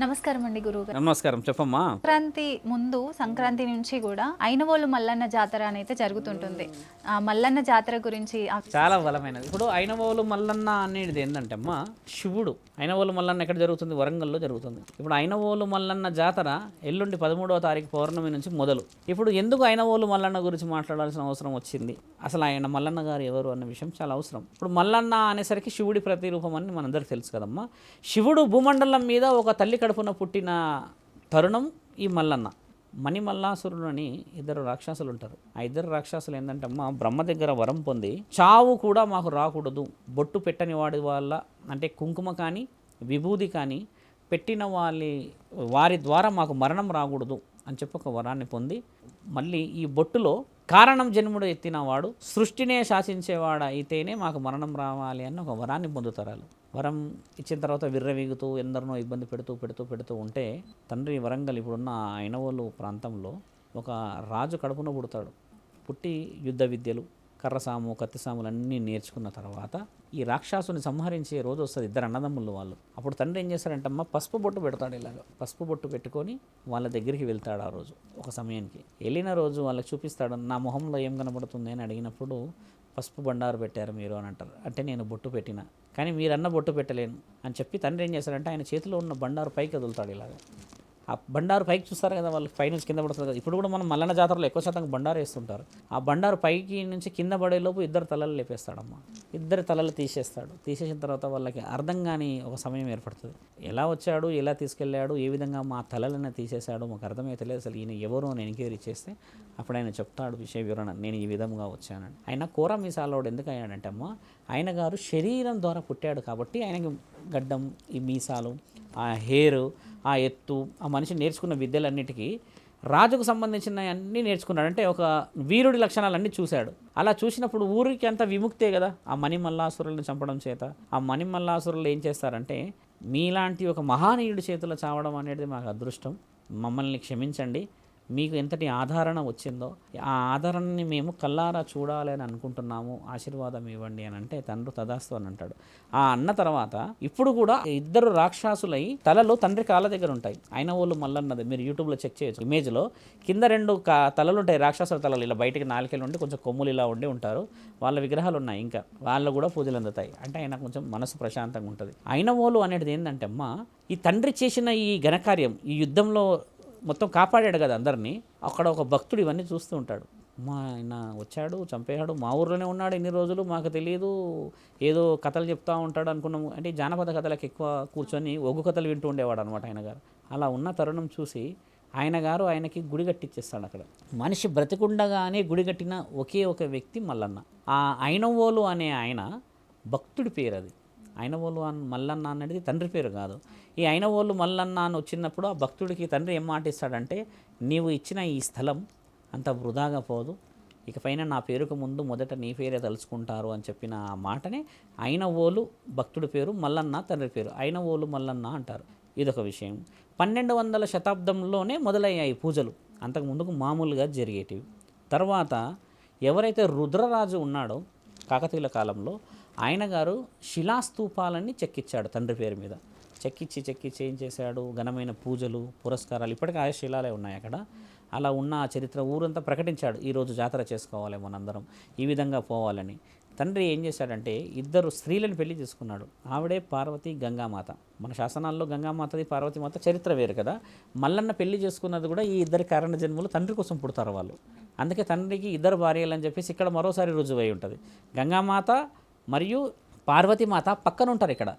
నమస్కారం అండి గురువు గారు నమస్కారం. చెప్పమ్మా. సంక్రాంతి ముందు సంక్రాంతి నుంచి కూడా అయినవోలు మల్లన్న జాతర అని అయితే జరుగుతుంటుంది. ఆ మల్లన్న జాతర గురించి చాలా బలమైనది. ఇప్పుడు అయినవోలు మల్లన్న అనేది ఏంటంటే అమ్మా శివుడు. అయినవోలు మల్లన్న ఎక్కడ జరుగుతుంది? వరంగల్లో జరుగుతుంది. ఇప్పుడు అయినవోలు మల్లన్న జాతర ఎల్లుండి పదమూడవ తారీఖు పౌర్ణమి నుంచి మొదలు. ఇప్పుడు ఎందుకు అయినవోలు మల్లన్న గురించి మాట్లాడాల్సిన అవసరం వచ్చింది? అసలు ఆయన మల్లన్న గారు ఎవరు అన్న విషయం చాలా అవసరం. ఇప్పుడు మల్లన్న అనేసరికి శివుడి ప్రతిరూపం అని మనందరికీ తెలుసు కదమ్మా. శివుడు భూమండలం మీద ఒక తల్లి కడుపున పుట్టిన తరుణం ఈ మల్లన్న. మణిమల్లాసురుడు అని ఇద్దరు రాక్షసులు ఉంటారు ఆ ఇద్దరు రాక్షసులు ఏంటంటే అమ్మ బ్రహ్మ దగ్గర వరం పొంది చావు కూడా మాకు రాకూడదు. బొట్టు పెట్టని వాడి వల్ల అంటే కుంకుమ కానీ విభూది కానీ పెట్టిన వాళ్ళ వారి ద్వారా మాకు మరణం రాకూడదు. అని చెప్పి ఒక వరాన్ని పొంది మళ్ళీ ఈ బొట్టులో కారణం జన్ముడు ఎత్తినవాడు సృష్టినే శాసించేవాడు అయితేనే మాకు మరణం రావాలి అని ఒక వరాన్ని పొందుతారు వరం ఇచ్చిన తర్వాత విర్రవీగుతూ ఎందరినో ఇబ్బంది పెడుతూ పెడుతూ పెడుతూ ఉంటే తండ్రి వరంగల్ ఇప్పుడున్న ఐనవోలు ప్రాంతంలో ఒక రాజు కడుపున పుడతాడు. పుట్టి యుద్ధ విద్యలు కర్రసాము కత్తిసాములు అన్నీ నేర్చుకున్న తర్వాత ఈ రాక్షసుని సంహరించే రోజు వస్తుంది ఇద్దరు అన్నదమ్ములు వాళ్ళు. అప్పుడు తండ్రి ఏం చేస్తాడంటే అమ్మ పసుపు బొట్టు పెడతాడు ఇలాగ. పసుపు బొట్టు పెట్టుకొని వాళ్ళ దగ్గరికి వెళ్తాడు ఆ రోజు ఒక సమయానికి. వెళ్ళిన రోజు వాళ్ళకి చూపిస్తాడు నా మొహంలో ఏం కనబడుతుంది? అని అడిగినప్పుడు పసుపు బండారు పెట్టారు మీరు అని అంటారు. అంటే నేను బొట్టు పెట్టిన కానీ మీరన్న బొట్టు పెట్టలేను అని చెప్పి తండ్రి ఏం చేశారంటే ఆయన చేతిలో ఉన్న బండారు పైకి వదులుతాడు ఇలాగ. ఆ బండారు పైకి చూస్తారు కదా వాళ్ళు పై నుంచి కింద పడుతుంది కదా. ఇప్పుడు కూడా మనం మల్లన్న జాతరలో ఎక్కువ శాతం బండారు వేస్తుంటారు. ఆ బండారు పైకి నుంచి కింద పడేలోపు ఇద్దరు తలలు లేపేస్తాడమ్మ. ఇద్దరు తలలు తీసేస్తాడు. తీసేసిన తర్వాత వాళ్ళకి అర్థం కాని ఒక సమయం ఏర్పడుతుంది. ఎలా వచ్చాడు ఎలా తీసుకెళ్ళాడు ఏ విధంగా మా తలలను తీసేశాడు మాకు అర్థమైతలేదు. అసలు ఈయన ఎవరు అని ఎంక్వైరీ చేస్తే అప్పుడు ఆయన చెప్తాడు విషయ వివరణ నేను ఈ విధంగా వచ్చానని. ఆయన కూర మీసాలోడు ఎందుకు అయ్యాడంటే అమ్మ ఆయన గారు శరీరం ద్వారా పుట్టాడు కాబట్టి ఆయనకి గడ్డం ఈ మీసాలు ఆ హెయిర్ ఆ ఎత్తు ఆ మనిషి నేర్చుకున్న విద్యలన్నిటికీ రాజుకు సంబంధించిన అన్నీ నేర్చుకున్నాడు. అంటే ఒక వీరుడి లక్షణాలన్నీ చూశాడు. అలా చూసినప్పుడు ఊరికి అంత విముక్తే కదా ఆ మణిమల్లాసురులను చంపడం చేత. ఆ మణిమల్లాసురులు ఏం చేస్తారంటే మీలాంటి ఒక మహానీయుడి చేతిలో చావడం అనేది మాకు అదృష్టం. మమ్మల్ని క్షమించండి. మీకు ఎంతటి ఆదరణ వచ్చిందో ఆ ఆదరణని మేము కల్లారా చూడాలి అని అనుకుంటున్నాము ఆశీర్వాదం ఇవ్వండి అని అంటే తండ్రి తదాస్తు అని అంటాడు. ఆ అన్న తర్వాత ఇప్పుడు కూడా ఇద్దరు రాక్షసులై తలలు తండ్రి కాళ్ళ దగ్గర ఉంటాయి. ఆయన వాళ్ళు మళ్ళన్నది మీరు యూట్యూబ్లో చెక్ చేయొచ్చు. ఇమేజ్లో కింద రెండు కా తలలు ఉంటాయి రాక్షసుల తలలు. ఇలా బయటికి నాలుకేళ్ళు ఉండి కొంచెం కొమ్ములు ఇలా ఉండి ఉంటారు. వాళ్ళ విగ్రహాలు ఉన్నాయి ఇంకా. వాళ్ళు కూడా పూజలు అందుతాయి. అంటే ఆయన కొంచెం మనసు ప్రశాంతంగా ఉంటుంది. అయిన వాళ్ళు అనేది ఏంటంటే అమ్మ ఈ తండ్రి చేసిన ఈ ఘనకార్యం ఈ యుద్ధంలో మొత్తం కాపాడాడు కదా అందరినీ. అక్కడ ఒక భక్తుడు ఇవన్నీ చూస్తూ ఉంటాడు. మా ఆయన వచ్చాడు చంపేశాడు మా ఊర్లోనే ఉన్నాడు ఇన్ని రోజులు మాకు తెలియదు. ఏదో కథలు చెప్తా ఉంటాడు అనుకున్నాము అంటే జానపద కథలకు ఎక్కువ కూర్చొని ఒగ్గు కథలు వింటూ ఉండేవాడు అనమాట ఆయన గారు. అలా ఉన్న తరుణం చూసి ఆయన గారు ఆయనకి గుడి కట్టించేస్తాడు అక్కడ. మనిషి బ్రతికుండగానే గుడి కట్టిన ఒకే ఒక వ్యక్తి మల్లన్న. ఆ అయినవోలు అనే ఆయన భక్తుడి పేరు అది అయినవోలు అన్ మల్లన్న అనేది తండ్రి పేరు కాదు. ఈ అయినవోలు మల్లన్న అని వచ్చినప్పుడు ఆ భక్తుడికి తండ్రి ఏం మాట ఇస్తాడంటే నీవు ఇచ్చిన ఈ స్థలం అంత వృధాగా పోదు. ఇకపైన నా పేరుకు ముందు మొదట నీ పేరే తలుచుకుంటారు అని చెప్పిన ఆ మాటనే అయినవోలు భక్తుడి పేరు మల్లన్న తండ్రి పేరు. అయినవోలు మల్లన్న అంటారు. ఇదొక విషయం. పన్నెండు వందల శతాబ్దంలోనే మొదలయ్యాయి పూజలు. అంతకు ముందుకు మామూలుగా జరిగేటివి. తర్వాత ఎవరైతే రుద్రరాజు ఉన్నాడో కాకతీయుల కాలంలో ఆయన గారు శిలాస్తూపాలన్నీ చెక్కిచ్చాడు తండ్రి పేరు మీద. చెక్కిచ్చి చెక్కిచ్చి ఏం చేశాడు? ఘనమైన పూజలు పురస్కారాలు ఇప్పటికీ ఆ శిలాలే ఉన్నాయి అక్కడ. అలా ఉన్న ఆ చరిత్ర ఊరంతా ప్రకటించాడు. ఈరోజు జాతర చేసుకోవాలి మనందరం ఈ విధంగా పోవాలని. తండ్రి ఏం చేశాడంటే ఇద్దరు స్త్రీలను పెళ్ళి చేసుకున్నాడు. ఆవిడే పార్వతి గంగామాత. మన శాసనాల్లో గంగామాతది పార్వతీమాత చరిత్ర వేరు కదా. మల్లన్న పెళ్ళి చేసుకున్నది కూడా ఈ ఇద్దరి కారణ జన్మలు తండ్రి కోసం పుడతారు వాళ్ళు. అందుకే తండ్రికి ఇద్దరు భార్యలు అని చెప్పేసి ఇక్కడ మరోసారి రుజువై ఉంటుంది. గంగామాత మరియు పార్వతీమాత పక్కన ఉంటారు ఇక్కడ.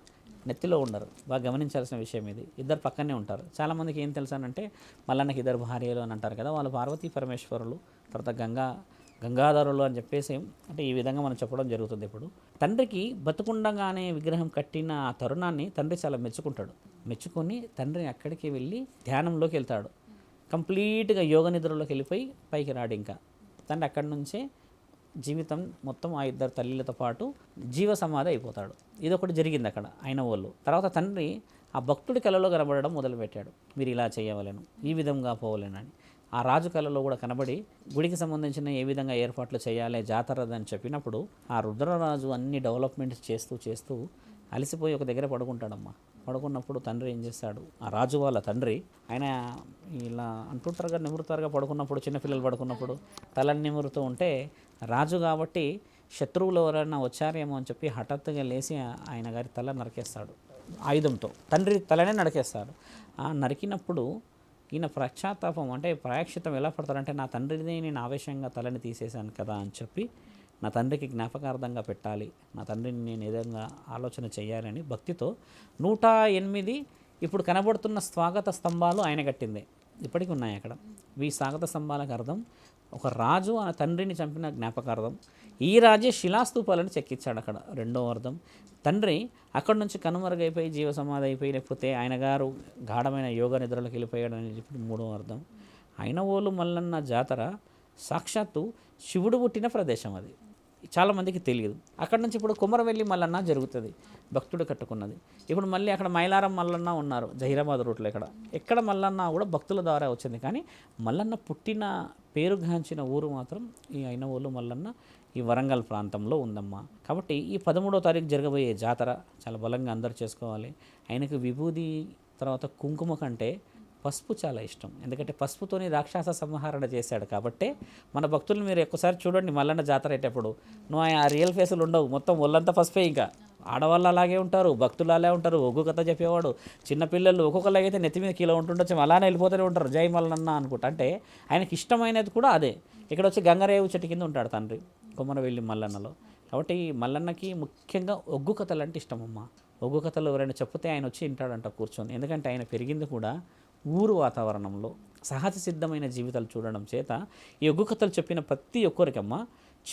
నెత్తిలో ఉండరు. బాగా గమనించాల్సిన విషయం ఇది. ఇద్దరు పక్కనే ఉంటారు. చాలామందికి ఏం తెలుసానంటే మళ్ళీ ఇద్దరు భార్యలు అని అంటారు కదా వాళ్ళు పార్వతీ పరమేశ్వరులు తర్వాత గంగా గంగాధరులు అని చెప్పేసి అంటే ఈ విధంగా మనం చెప్పడం జరుగుతుంది ఇప్పుడు. తండ్రికి బతుకుండగానే విగ్రహం కట్టిన ఆ తరుణాన్ని తండ్రి చాలా మెచ్చుకుంటాడు. మెచ్చుకొని తండ్రి అక్కడికి వెళ్ళి ధ్యానంలోకి వెళ్తాడు. కంప్లీట్గా యోగ నిద్రలోకి వెళ్ళిపోయి పైకి రాడు ఇంకా. తండ్రి అక్కడి నుంచే జీవితం మొత్తం ఆ ఇద్దరు తల్లిలతో పాటు జీవ సమాధి అయిపోతాడు. ఇది ఒకటి జరిగింది అక్కడ అయిన వాళ్ళు తర్వాత తండ్రి ఆ భక్తుడి కళలో కనబడడం మొదలుపెట్టాడు. మీరు ఇలా చేయవలేను ఈ విధంగా పోవలేనని ఆ రాజు కళలో కూడా కనబడి గుడికి సంబంధించిన ఏ విధంగా ఏర్పాట్లు చేయాలి జాతర అని చెప్పినప్పుడు ఆ రుద్రరాజు అన్ని డెవలప్మెంట్స్ చేస్తూ చేస్తూ అలసిపోయి ఒక దగ్గర పడుకుంటాడమ్మా. పడుకున్నప్పుడు తండ్రి ఏం చేస్తాడు? ఆ రాజు వాళ్ళ తండ్రి ఆయన ఇలా అంటుంటారుగా నిమురుతారుగా పడుకున్నప్పుడు చిన్నపిల్లలు పడుకున్నప్పుడు తలని నిమురుతూ ఉంటే రాజు కాబట్టి శత్రువులు ఎవరైనా వచ్చారేమో అని చెప్పి హఠాత్తుగా లేచి ఆయన గారి తల నరికేస్తాడు. ఆయుధంతో. తండ్రి తలనే నరికేస్తాడు. ఆ నరికినప్పుడు ఈయన పశ్చాత్తాపం అంటే ప్రాయక్షితం ఎలా పడతారంటే నా తండ్రిని నేను ఆవేశంగా తలని తీసేశాను కదా అని చెప్పి నా తండ్రికి జ్ఞాపకార్థంగా పెట్టాలి. నా తండ్రిని నేను ఏదైనా ఆలోచన చేయాలని భక్తితో నూట ఎనిమిది ఇప్పుడు కనబడుతున్న స్వాగత స్తంభాలు ఆయన కట్టిందే. ఇప్పటికి ఉన్నాయి అక్కడ. ఈ స్వాగత స్తంభాలకు అర్థం ఒక రాజు ఆ తండ్రిని చంపిన జ్ఞాపకార్థం. ఈ రాజే శిలాస్తూపాలను చెక్కించాడు అక్కడ. రెండో అర్థం తండ్రి అక్కడి నుంచి కనుమరుగైపోయి జీవ సమాధి అయిపోయి లేకపోతే ఆయన గారు గాఢమైన యోగ నిద్రలోకి వెళ్ళిపోయాడు అని చెప్పి మూడో అర్థం. అయినవోలు మల్లన్న జాతర సాక్షాత్తు శివుడు పుట్టిన ప్రదేశం అది. చాలామందికి తెలియదు. అక్కడ నుంచి ఇప్పుడు కుమరవెల్లి మల్లన్న జరుగుతుంది. భక్తుడు కట్టుకున్నది. ఇప్పుడు మళ్ళీ అక్కడ మైలారం మల్లన్న ఉన్నారు. జహీరాబాద్ రూట్లో ఇక్కడ. ఎక్కడ మల్లన్న కూడా భక్తుల ద్వారా వచ్చింది. కానీ మల్లన్న పుట్టిన పేరుగాంచిన ఊరు మాత్రం ఈ అయినవోలు మల్లన్న ఈ వరంగల్ ప్రాంతంలో ఉందమ్మా. కాబట్టి ఈ పదమూడో తారీఖు జరగబోయే జాతర చాలా బలంగా అందరు చేసుకోవాలి. ఆయనకు విభూది తర్వాత కుంకుమ కంటే పసుపు చాలా ఇష్టం. ఎందుకంటే పసుపుతోని రాక్షస సంహారణ చేశాడు కాబట్టి మన భక్తులు మీరు ఒక్కసారి చూడండి మల్లన్న జాతర అయ్యేటప్పుడు నువ్వు ఆ రియల్ ఫేసులు ఉండవు. మొత్తం ఒళ్ళంతా పసుపే ఇంకా. ఆడవాళ్ళు అలాగే ఉంటారు భక్తులు అలాగే ఉంటారు. ఒగ్గు కథ చెప్పేవాడు. చిన్నపిల్లలు ఒక్కొక్కలాగైతే నెత్తి మీద కిలో ఉంటుండొచ్చు అలానే వెళ్ళిపోతూనే ఉంటారు. జై మల్లన్న అనుకుంటా. అంటే ఆయనకి ఇష్టమైనది కూడా అదే. ఇక్కడ వచ్చి గంగరేవు చెట్టు కింద ఉంటాడు తండ్రి కొమ్మరవెల్లి మల్లన్నలో. కాబట్టి మల్లన్నకి ముఖ్యంగా ఒగ్గు కథలు అంటే ఇష్టమమ్మ ఒగ్గు కథలు ఎవరైనా చెప్తే ఆయన వచ్చి వింటాడంట కూర్చొని. ఎందుకంటే ఆయన పెరిగింది కూడా ఊరు వాతావరణంలో సహజ సిద్ధమైన జీవితాలు చూడడం చేత ఈ ఒగ్గు కథలు చెప్పిన ప్రతి ఒక్కరికమ్మ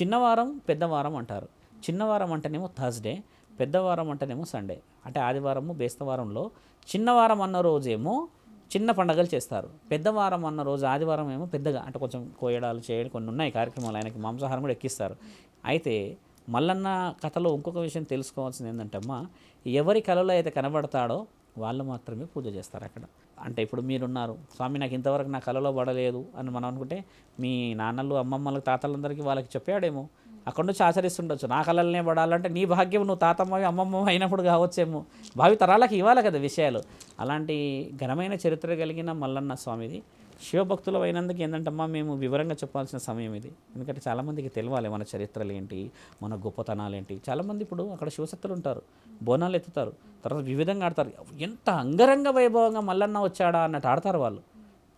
చిన్నవారం పెద్దవారం అంటారు. చిన్నవారం అంటేనేమో థర్స్డే పెద్దవారం అంటేనేమో సండే. అంటే ఆదివారము బేస్తవారంలో చిన్నవారం అన్న రోజేమో చిన్న పండగలు చేస్తారు. పెద్దవారం అన్న రోజు ఆదివారం ఏమో పెద్దగా అంటే కొంచెం కోయడాలు చేయడం కొన్ని ఉన్నాయి కార్యక్రమాలు. ఆయనకి మాంసాహారం కూడా ఎక్కిస్తారు. అయితే మల్లన్న కథలో ఇంకొక విషయం తెలుసుకోవాల్సింది ఏంటంటే అమ్మ ఎవరి కళలో అయితే కనబడతాడో వాళ్ళు మాత్రమే పూజ చేస్తారు అక్కడ. అంటే ఇప్పుడు మీరున్నారు. స్వామి నాకు ఇంతవరకు నా కళలో పడలేదు అని మనం అనుకుంటే మీ నాన్నలు అమ్మమ్మలకు తాతలందరికీ వాళ్ళకి చెప్పాడేమో. అక్కడ నుంచి ఆచరిస్తుండొచ్చు. నా కళలనే పడాలంటే నీ భాగ్యం నువ్వు తాతమ్మవి అమ్మమ్మ అయినప్పుడు కావచ్చేమో. భావి తరాలకు ఇవ్వాలి కదా విషయాలు. అలాంటి ఘనమైన చరిత్ర కలిగిన మల్లన్న స్వామిది. శివభక్తులు అయినందుకు ఏంటంటమ్మా మేము వివరంగా చెప్పాల్సిన సమయం ఇది. ఎందుకంటే చాలామందికి తెలియాలి మన చరిత్రలు ఏంటి మన గొప్పతనాలు ఏంటి. చాలామంది ఇప్పుడు అక్కడ శివశక్తులు ఉంటారు బోనాలు ఎత్తుతారు తర్వాత వివిధంగా ఆడతారు. ఎంత అంగరంగ వైభవంగా మల్లన్న వచ్చాడా అన్నట్టు ఆడతారు వాళ్ళు.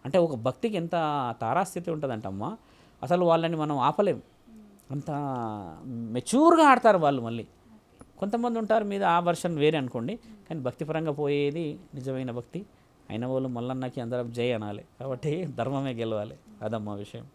అంటే ఒక భక్తికి ఎంత తారాస్థితి ఉంటుందంటమ్మా అసలు వాళ్ళని మనం ఆపలేం. అంత మెచ్యూర్గా ఆడతారు వాళ్ళు మళ్ళీ. కొంతమంది ఉంటారు మీద ఆ వర్షన్ వేరే అనుకోండి కానీ భక్తిపరంగా పోయేది నిజమైన భక్తి. అయిన వాళ్ళు మల్లన్నకి అందరం జై అనాలి. కాబట్టి ధర్మమే గెలవాలి. అదమ్మా విషయం.